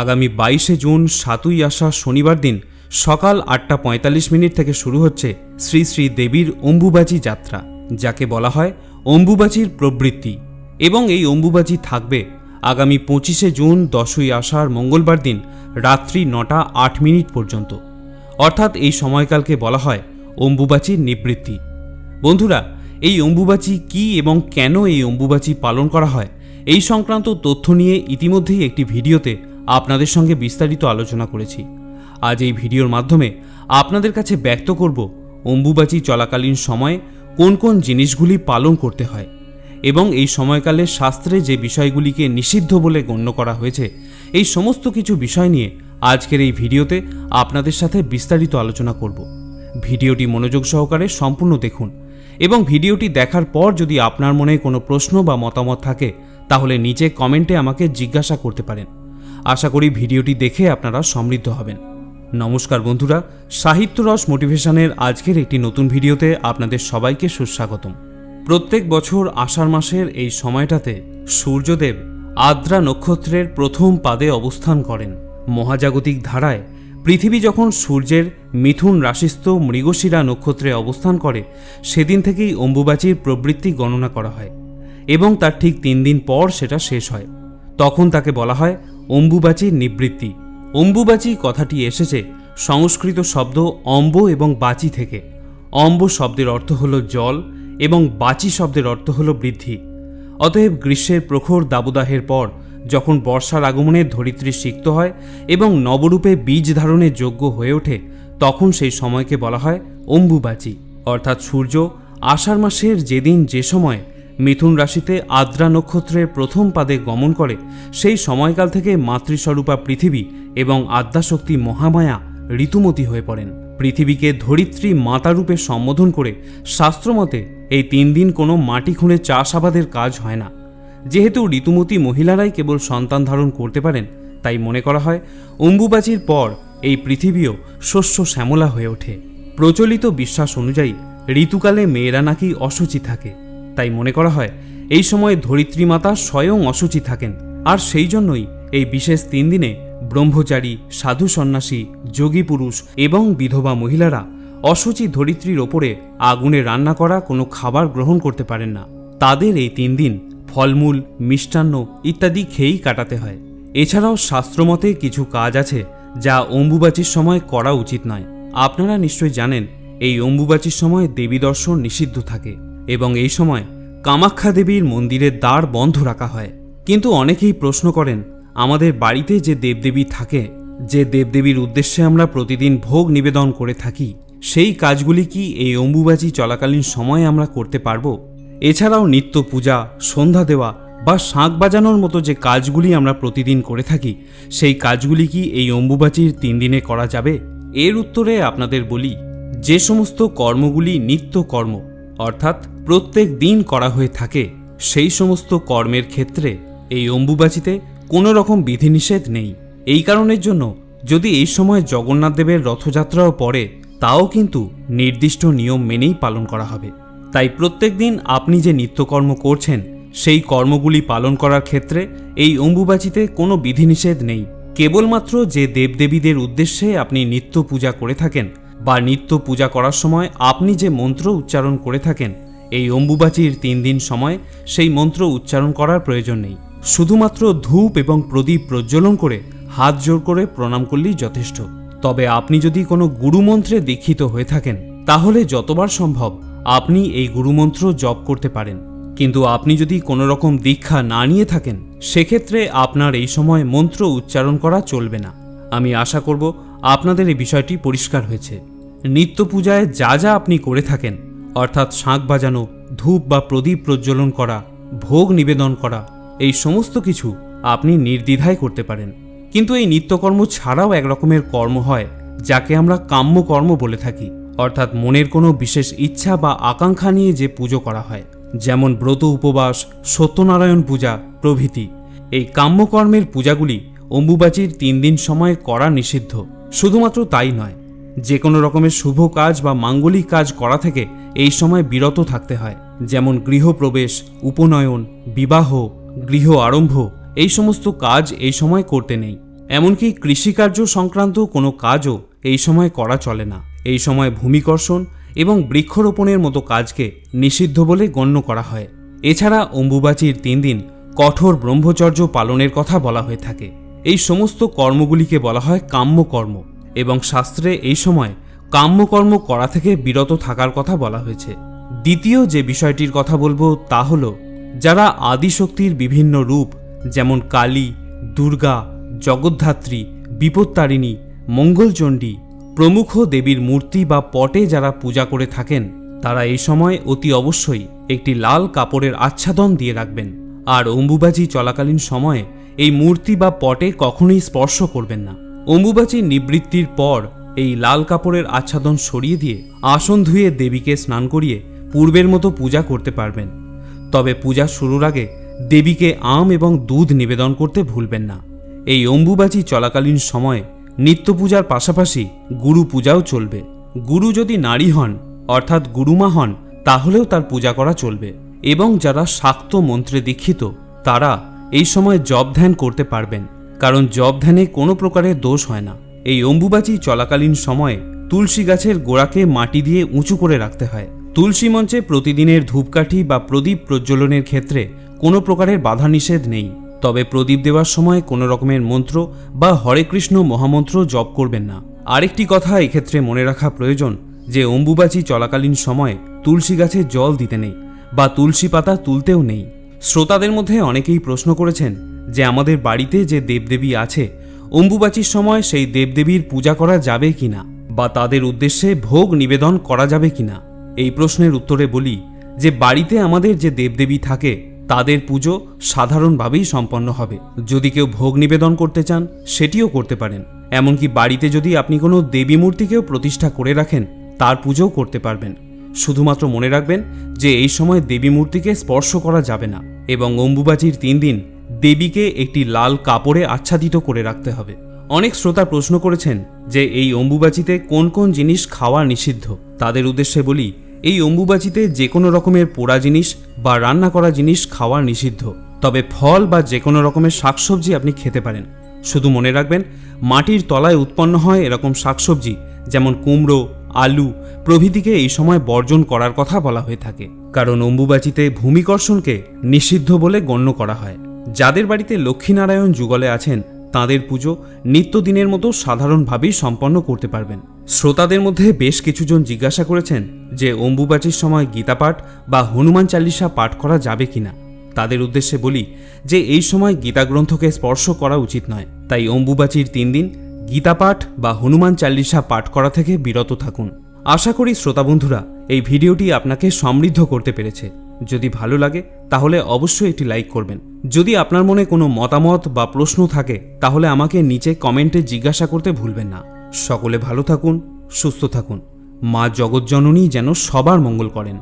আগামী বাইশে জুন সাতই আসা শনিবার দিন সকাল আটটা পঁয়তাল্লিশ মিনিট থেকে শুরু হচ্ছে শ্রী শ্রী দেবীর অম্বুবাচী যাত্রা, যাকে বলা হয় অম্বুবাচীর প্রবৃত্তি। এবং এই অম্বুবাচী থাকবে আগামী পঁচিশে জুন দশই আষাঢ় মঙ্গলবার দিন রাত্রি নটা আট মিনিট পর্যন্ত। অর্থাৎ এই সময়কালকে বলা হয় অম্বুবাচীর নিবৃত্তি। বন্ধুরা, এই অম্বুবাচী কি এবং কেন এই অম্বুবাচী পালন করা হয়, এই সংক্রান্ত তথ্য নিয়ে ইতিমধ্যেই একটি ভিডিওতে আপনাদের সঙ্গে বিস্তারিত আলোচনা করেছি। আজ এই ভিডিওর মাধ্যমে আপনাদের কাছে ব্যক্ত করব অম্বুবাচী চলাকালীন সময়ে কোন কোন জিনিসগুলি পালন করতে হয় এবং এই সময়কালে শাস্ত্রে যে বিষয়গুলিকে নিষিদ্ধ বলে গণ্য করা হয়েছে, এই সমস্ত কিছু বিষয় নিয়ে আজকের এই ভিডিওতে আপনাদের সাথে বিস্তারিত আলোচনা করব। ভিডিওটি মনোযোগ সহকারে সম্পূর্ণ দেখুন এবং ভিডিওটি দেখার পর যদি আপনার মনে কোনো প্রশ্ন বা মতামত থাকে, তাহলে নিচে কমেন্টে আমাকে জিজ্ঞাসা করতে পারেন। আশা করি ভিডিওটি দেখে আপনারা সমৃদ্ধ হবেন। নমস্কার বন্ধুরা সাহিত্যরস মোটিভেশনের আজকের একটি নতুন ভিডিওতে আপনাদের সবাইকে সুস্বাগতম। প্রত্যেক বছর আষাঢ় মাসের এই সময়টাতে সূর্যদেব আদ্রা নক্ষত্রের প্রথম পাদে অবস্থান করেন। মহাজাগতিক ধারায় পৃথিবী যখন সূর্যের মিথুন রাশিস্থ মৃগশিরা নক্ষত্রে অবস্থান করে, সেদিন থেকেই অম্বুবাচীর প্রবৃত্তি গণনা করা হয় এবং তার ঠিক তিন দিন পর সেটা শেষ হয়। তখন তাকে বলা হয় অম্বুবাচীর নিবৃত্তি। অম্বুবাচী কথাটি এসেছে সংস্কৃত শব্দ অম্ব এবং বাচি থেকে। অম্ব শব্দের অর্থ হল জল এবং বাচি শব্দের অর্থ হল বৃদ্ধি। অতএব গ্রীষ্মের প্রখর দাবদাহের পর যখন বর্ষার আগমনে ধরিত্রী সিক্ত হয় এবং নবরূপে বীজ ধারণের যোগ্য হয়ে ওঠে, তখন সেই সময়কে বলা হয় অম্বুবাচী। অর্থাৎ সূর্য আষাঢ় মাসের যেদিন যে সময় মিথুন রাশিতে আদ্রা নক্ষত্রের প্রথম পাদে গমন করে, সেই সময়কাল থেকে মাতৃস্বরূপা পৃথিবী এবং আদ্যাশক্তি মহামায়া ঋতুমতী হয়ে পড়েন। পৃথিবীকে ধরিত্রী মাতারূপে সম্বোধন করে শাস্ত্রমতে এই তিন দিন কোনো মাটি খুঁড়ে চাষাবাদের কাজ হয় না। যেহেতু ঋতুমতী মহিলারাই কেবল সন্তান ধারণ করতে পারেন, তাই মনে করা হয়, অম্বুবাচীর পর এই পৃথিবীও শস্য শ্যামলা হয়ে ওঠে। প্রচলিত বিশ্বাস অনুযায়ী, ঋতুকালে মেয়েরা নাকি অসুচি থাকে। তাই মনে করা হয়, এই সময় ধরিত্রী মাতা স্বয়ং অসুচি থাকেন। আর সেই জন্যই এই বিশেষ তিন দিনে ব্রহ্মচারী, সাধু সন্ন্যাসী, যোগী পুরুষ এবং বিধবা মহিলারা অসুচি ধরিত্রীর ওপরে আগুনে রান্না করা কোনো খাবার গ্রহণ করতে পারেন না। তাদের এই তিন দিন ফলমূল, মিষ্টান্ন ইত্যাদি খেয়েই কাটাতে হয়। এছাড়াও শাস্ত্রমতে কিছু কাজ আছে যা অম্বুবাচীর সময় করা উচিত নয়। আপনারা নিশ্চয়ই জানেন, এই অম্বুবাচীর সময় দেবী দর্শন নিষিদ্ধ থাকে। এবং এই সময় কামাখ্যা দেবীর মন্দিরের দ্বার বন্ধ রাখা হয়। কিন্তু অনেকেই প্রশ্ন করেন, আমাদের বাড়িতে যে দেবদেবী থাকে, যে দেবদেবীর উদ্দেশ্যে আমরা প্রতিদিন ভোগ নিবেদন করে থাকি, সেই কাজগুলি কি এই অম্বুবাচী চলাকালীন সময়ে আমরা করতে পারব? এছাড়াও নিত্য পূজা সন্ধ্যা দেওয়া বা শাঁখ বাজানোর মতো যে কাজগুলি আমরা প্রতিদিন করে থাকি, সেই কাজগুলি কি এই অম্বুবাচীর তিন দিনে করা যাবে? এর উত্তরে আপনাদের বলি, যে সমস্ত কর্মগুলি নিত্য কর্ম অর্থাৎ প্রত্যেক দিন করা হয়ে থাকে। সেই সমস্ত কর্মের ক্ষেত্রে এই অম্বুবাচীতে কোনো রকম বিধিনিষেধ নেই। এই কারণের জন্য যদি এই সময় জগন্নাথ দেবের রথযাত্রাও পড়ে, তাও কিন্তু নির্দিষ্ট নিয়ম মেনেই পালন করা হবে। তাই প্রত্যেক দিন আপনি যে নিত্যকর্ম করছেন, সেই কর্মগুলি পালন করার ক্ষেত্রে এই অম্বুবাচীতে কোনো বিধিনিষেধ নেই। কেবলমাত্র যে দেবদেবীদের উদ্দেশ্যে আপনি নিত্য পূজা করে থাকেন, বা নিত্য পূজা করার সময় আপনি যে মন্ত্র উচ্চারণ করে থাকেন এই অম্বুবাচীর তিন দিন সময় সেই মন্ত্র উচ্চারণ করার প্রয়োজন নেই। শুধুমাত্র ধূপ এবং প্রদীপ প্রজ্বলন করে হাত জোর করে প্রণাম করলেই যথেষ্ট। তবে আপনি যদি কোনো গুরুমন্ত্রে দীক্ষিত হয়ে থাকেন, তাহলে যতবার সম্ভব আপনি এই গুরুমন্ত্র জপ করতে পারেন। কিন্তু আপনি যদি কোনো রকম দীক্ষা না নিয়ে থাকেন, সেক্ষেত্রে আপনার এই সময় মন্ত্র উচ্চারণ করা চলবে না। আমি আশা করব আপনাদের এই বিষয়টি পরিষ্কার হয়েছে। নিত্য পূজায় যা যা আপনি করে থাকেন অর্থাৎ শাঁখ বাজানো, ধূপ বা প্রদীপ প্রজ্বলন করা, ভোগ নিবেদন করা, এই সমস্ত কিছু আপনি নির্দ্বিধায় করতে পারেন। কিন্তু এই নিত্যকর্ম ছাড়াও এক রকমের কর্ম হয়, যাকে আমরা কাম্য কর্ম বলে থাকি। অর্থাৎ মনের কোনো বিশেষ ইচ্ছা বা আকাঙ্ক্ষা নিয়ে যে পুজো করা হয়, যেমন ব্রত উপবাস, সত্যনারায়ণ পূজা, প্রভৃতি। এই কাম্যকর্মের পূজাগুলি অম্বুবাচীর তিন দিন সময় করা নিষিদ্ধ। শুধুমাত্র তাই নয় যে কোনো রকমের শুভ কাজ বা মাঙ্গলিক কাজ করা থেকে এই সময় বিরত থাকতে হয়, যেমন গৃহপ্রবেশ, উপনয়ন, বিবাহ, গৃহ আরম্ভ, এই সমস্ত কাজ এই সময় করতে নেই। এমনকি কৃষিকার্য সংক্রান্ত কোনো কাজও এই সময় করা চলে না। এই সময় ভূমিকর্ষণ এবং বৃক্ষরোপণের মতো কাজকে নিষিদ্ধ বলে গণ্য করা হয়। এছাড়া অম্বুবাচীর তিন দিন কঠোর ব্রহ্মচর্য পালনের কথা বলা হয়ে থাকে। এই সমস্ত কর্মগুলিকে বলা হয় কাম্যকর্ম। এবং শাস্ত্রে এই সময় কাম্যকর্ম করা থেকে বিরত থাকার কথা বলা হয়েছে। দ্বিতীয় যে বিষয়টির কথা বলব তা হল, যারা আদিশক্তির বিভিন্ন রূপ, যেমন কালী, দুর্গা, জগদ্ধাত্রী, বিপত্তারিণী, মঙ্গলচণ্ডী, প্রমুখ দেবীর মূর্তি বা পটে যারা পূজা করে থাকেন, তারা এই সময় অতি অবশ্যই একটি লাল কাপড়ের আচ্ছাদন দিয়ে রাখবেন। আর অম্বুবাজি চলাকালীন সময়ে এই মূর্তি বা পটে কখনোই স্পর্শ করবেন না। অম্বুবাচী নিবৃত্তির পর এই লাল কাপড়ের আচ্ছাদন সরিয়ে দিয়ে আসন ধুয়ে দেবীকে স্নান করিয়ে পূর্বের মতো পূজা করতে পারবেন। তবে পূজা শুরুর আগে দেবীকে আম এবং দুধ নিবেদন করতে ভুলবেন না। এই অম্বুবাচী চলাকালীন সময়ে নিত্য পূজার পাশাপাশি গুরু পূজাও চলবে। গুরু যদি নারী হন, অর্থাৎ গুরুমা হন, তাহলেও তার পূজা করা চলবে এবং যারা শাক্ত মন্ত্রে দীক্ষিত, তারা এই সময় জব ধ্যান করতে পারবেন। কারণ জব ধ্যানে কোনো প্রকারের দোষ হয় না। এই অম্বুবাচী চলাকালীন সময়ে তুলসী গাছের গোড়াকে মাটি দিয়ে উঁচু করে রাখতে হয়। তুলসী মঞ্চে প্রতিদিনের ধূপকাঠি বা প্রদীপ প্রজ্বলনের ক্ষেত্রে কোনো প্রকারের বাধা নিষেধ নেই। তবে প্রদীপ দেওয়ার সময় কোনো রকমের মন্ত্র বা হরে কৃষ্ণ মহামন্ত্র জপ করবেন না। আরেকটি কথা এক্ষেত্রে মনে রাখা প্রয়োজন যে অম্বুবাচী চলাকালীন সময়ে তুলসী গাছে জল দিতে নেই বা তুলসী পাতা তুলতেও নেই। শ্রোতাদের মধ্যে অনেকেই প্রশ্ন করেছেন যে আমাদের বাড়িতে যে দেবদেবী আছে, অম্বুবাচীর সময় সেই দেবদেবীর পূজা করা যাবে কিনা বা তাদের উদ্দেশ্যে ভোগ নিবেদন করা যাবে কিনা এই প্রশ্নের উত্তরে বলি যে বাড়িতে আমাদের যে দেবদেবী থাকে, তাদের পুজো সাধারণভাবেই সম্পন্ন হবে। যদি কেউ ভোগ নিবেদন করতে চান, সেটিও করতে পারেন। এমনকি বাড়িতে যদি আপনি কোনো দেবী মূর্তিকেও প্রতিষ্ঠা করে রাখেন, তার পুজোও করতে পারবেন। শুধুমাত্র মনে রাখবেন যে এই সময় দেবী মূর্তিকে স্পর্শ করা যাবে না এবং অম্বুবাচীর তিন দিন দেবীকে একটি লাল কাপড়ে আচ্ছাদিত করে রাখতে হবে। অনেক শ্রোতা প্রশ্ন করেছেন যে এই অম্বুবাচিতে কোন কোন জিনিস খাওয়া নিষিদ্ধ? তাদের উদ্দেশ্যে বলি, এই অম্বুবাচিতে যে কোনো রকমের পোড়া জিনিস বা রান্না করা জিনিস খাওয়া নিষিদ্ধ। তবে ফল বা যে কোনো রকমের শাকসবজি আপনি খেতে পারেন। শুধু মনে রাখবেন, মাটির তলায় উৎপন্ন হয় এরকম শাকসবজি, যেমন কুমড়ো, আলু, প্রভৃতিকে এই সময় বর্জন করার কথা বলা হয়ে থাকে। কারণ অম্বুবাচিতে ভূমিকর্ষণকে নিষিদ্ধ বলে গণ্য করা হয়। যাদের বাড়িতে লক্ষ্মীনারায়ণ যুগলে আছেন, তাঁদের পুজো নিত্যদিনের মতো সাধারণভাবেই সম্পন্ন করতে পারবেন। শ্রোতাদের মধ্যে বেশ কিছুজন জিজ্ঞাসা করেছেন যে অম্বুবাচীর সময় গীতাপাঠ বা হনুমান চালিসা পাঠ করা যাবে কিনা। তাদের উদ্দেশ্যে বলি যে এই সময় গীতা গ্রন্থকে স্পর্শ করা উচিত নয়। তাই অম্বুবাচীর তিন দিন গীতাপাঠ বা হনুমান চাল্লিশা পাঠ করা থেকে বিরত থাকুন। আশা করি শ্রোতা বন্ধুরা, এই ভিডিওটি আপনাকে সমৃদ্ধ করতে পেরেছে। যদি ভালো লাগে তাহলে অবশ্যই একটি লাইক করবেন। যদি আপনার মনে কোনো মতামত বা প্রশ্ন থাকে, তাহলে আমাকে নিচে কমেন্টে জিজ্ঞাসা করতে ভুলবেন না। সকলে ভালো থাকুন, সুস্থ থাকুন। মা জগৎজননী যেন সবার মঙ্গল করেন।